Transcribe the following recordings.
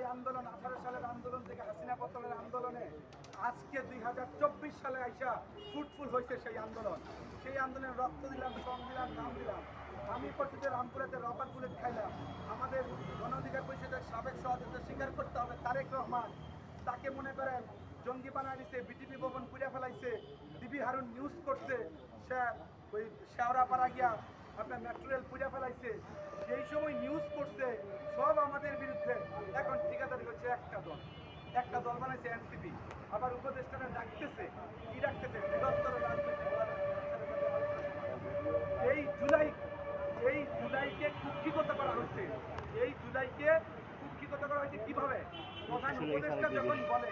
জুলাই আন্দোলন, আঠারো সালের আন্দোলন থেকে হাসিনা পতনের আন্দোলনে আজকে দুই চব্বিশ সালে আইসা ফুটফুল হয়েছে সেই আন্দোলন। সেই আন্দোলনে রক্ত দিলাম শ্রম দিলাম, নাম দিলাম। আমি পর্যন্ত রামপুরাতে রবার বুলেট খাইলাম। আমাদের গণ অধিকার পরিষদের সাবেক সভাপতি স্বীকার করতে হবে, তারেক রহমান। তাকে মনে করেন, জঙ্গি বানায় বিটিপি ভবন পুড়ে ফেলাইছে দিবি হারুন নিউজ করছে, সে ওই শেওড়াপাড়া গিয়া আপনার ম্যাটেরিয়াল পুড়ে ফেলাইছে সেই সময় নিউজ করছে সব আমাদের বিরুদ্ধে এখন ঠিকাদারি করছে একটা দল। একটা দল বানাইছে এনসিপি। আবার উপদেষ্টারা ডাকতেছে কি ডাকতেছে? বৃহত্তর এই জুলাই এই জুলাইকে কুক্ষিগত করা হচ্ছে এই জুলাইকে কুক্ষিগত করা হয়েছে কীভাবে? প্রধান উপদেষ্টা যখন বলে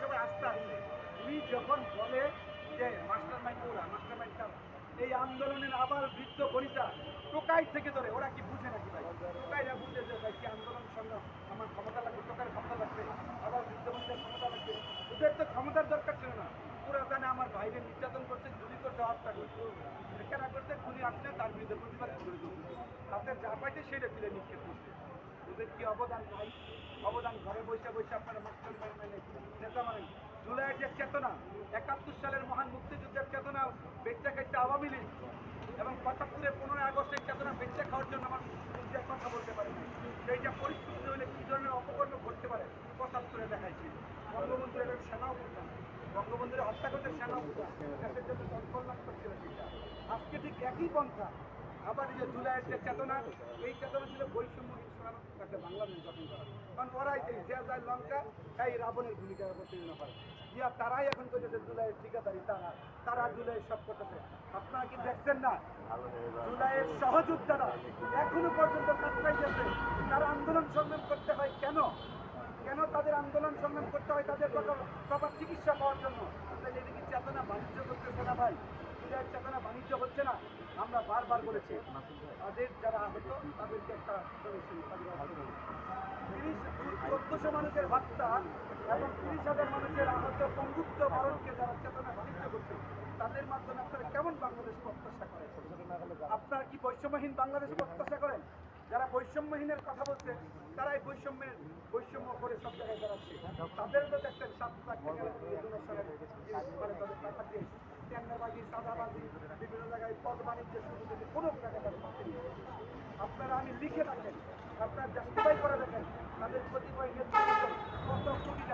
সবাই আস্থা আছে উনি যখন বলে যে মাস্টার মাইন্ড ওরা মাস্টার মাইন্ডটা এই আন্দোলনের আবার বৃদ্ধ বনিতা টোকাই থেকে ধরে ওরা কি বুঝে নাকি ভাই? টোকাইরা বুঝে যে ভাই কি আন্দোলন সংগ্রাম আমার ক্ষমতা লাগবে টোকার ক্ষমতা লাগবে আবার বৃদ্ধ বনিতার ক্ষমতা লাগবে ওদের তো ক্ষমতার দরকার ছিল না ওরা আমার বাইরে নির্যাতন করছে, গুলি করছে, হত্যা করছে। কেন করছে, খুনি আসলে তার বিরুদ্ধে প্রতিবাদ করে দেবো। তাতে যা পাইছে সেটা তুলে নিক্ষেপ করছে। ওদের কি অবদান নাই অবদান ঘরে বসে বসে আপনারা মাস্টার মানে নেতা মানে জুলাইয়ের যে চেতনা, একাত্তর সালের মহান মুক্তিযুদ্ধের চেতনা, বেচা খাইছে আওয়ামী লীগ। এবং পঁচাত্তরের পনেরোই আগস্টের চেতনা, বেচা খাওয়ার জন্য আমার বঙ্গবন্ধুরে হত্যা করতে সেটা আজকে ঠিক একই পন্থা। আবার যে জুলাইয়ের যে চেতনা, এই চেতনা ছিল বৈষম্যহীন সমাজ একটা বাংলাদেশ গঠন করা কারণ ওরাই যে যায় লঙ্কা এই রাবণের ভূমিকা অবতীর্ণ হয়। ইয়া তারাই এখন করতেছে জুলাইয়ের ঠিকাদারি, তারা তারা জুলাই সব করতেছে। আপনারা কি দেখছেন না? জুলাইয়ের সহযোদ্ধারা এখনও পর্যন্ত কাটপাইতেছে তারা আন্দোলন সংগ্রাম করতে হয় কেন? আন্দোলন সংগ্রাম করতে হয় তাদের প্রপার চিকিৎসা পাওয়ার জন্য। তাহলে এটা চেতনা বাণিজ্য করতেছে না ভাই জুলাইয়ের চেতনা বাণিজ্য হচ্ছে না, আমরা বারবার বলেছি। তাদের যারা আহত, তাদেরকে একটা। তিরিশ, চোদ্দশো মানুষের হত্যা এবং তিরিশ হাজার মানুষের আহত বন্ধুত্ব ভারতকে যারা চেতনা বাণিজ্য করছে, তাদের মাধ্যমে আপনারা কেমন বাংলাদেশ প্রত্যাশা করেন? আপনারা কি বৈষম্যহীন বাংলাদেশ প্রত্যাশা করেন? যারা বৈষম্যহীনের কথা বলছে, তারা এই বৈষম্যের বৈষম্য করে সব জায়গায় দাঁড়াচ্ছে তাদের তো দেখছেন সাত লাখ টেন্ডারবাজি সাদাবাজি বিভিন্ন জায়গায় পদ বাণিজ্য শুরু থেকে কোনো তাদের আপনারা আমি লিখে রাখেন, আপনারা জাস্টিফাই করে দেখেন তাদের কতিপয় নেতৃত্ব কত কোটি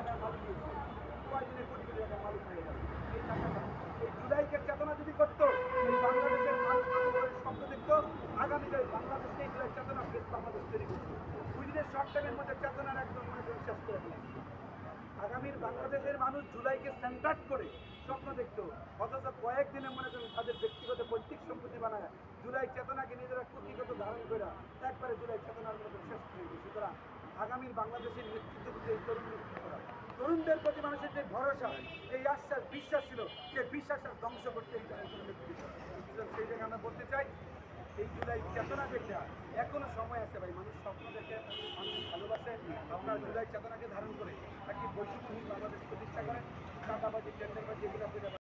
কয়দিনে কোটি কোটি টাকার মালিক হয়ে গেল এই টাকাটা এই জুলাইকে চেতনা যদি করতো এই বাংলাদেশের মানুষ কত বড় স্বপ্ন দেখতো আগামীতে বাংলাদেশকে এই জুলাই চেতনা বেশ বাংলাদেশ তৈরি করতো উইদিনের শর্ট টাইমের মধ্যে চেতনার একদম মনে করেন শেষ করে আগামীর বাংলাদেশের মানুষ জুলাইকে সেন্টার করে স্বপ্ন দেখতো, অথচ কয়েকদিনে মনে করেন তাদের ব্যক্তিগত পৈতৃক সম্পত্তি বানায়। জুলাই চেতনাকে নিজেরা কুটিগত ধারণ করে একবারে জুলাই চেতনার মতো শেষ করে সুতরাং আগামীর বাংলাদেশের নেতৃত্ব দিতে তরুণ নেতৃত্বরা তরুণদের প্রতি মানুষের যে ভরসা, এই আশ্বাস, বিশ্বাস ছিল সে বিশ্বাসটা ধ্বংস করতে সেই জায়গায় আমরা বলতে চাই এই জুলাই চেতনা যেটা এখনও সময় আছে ভাই, মানুষ স্বপ্ন দেখে, মানুষ ভালোবাসে আপনার জুলাই চেতনাকে ধারণ করে একটি বৈশ্বিক বাংলাদেশ প্রতিষ্ঠা করেন টাকাবাজি, টেন্ডারবাজি, এগুলো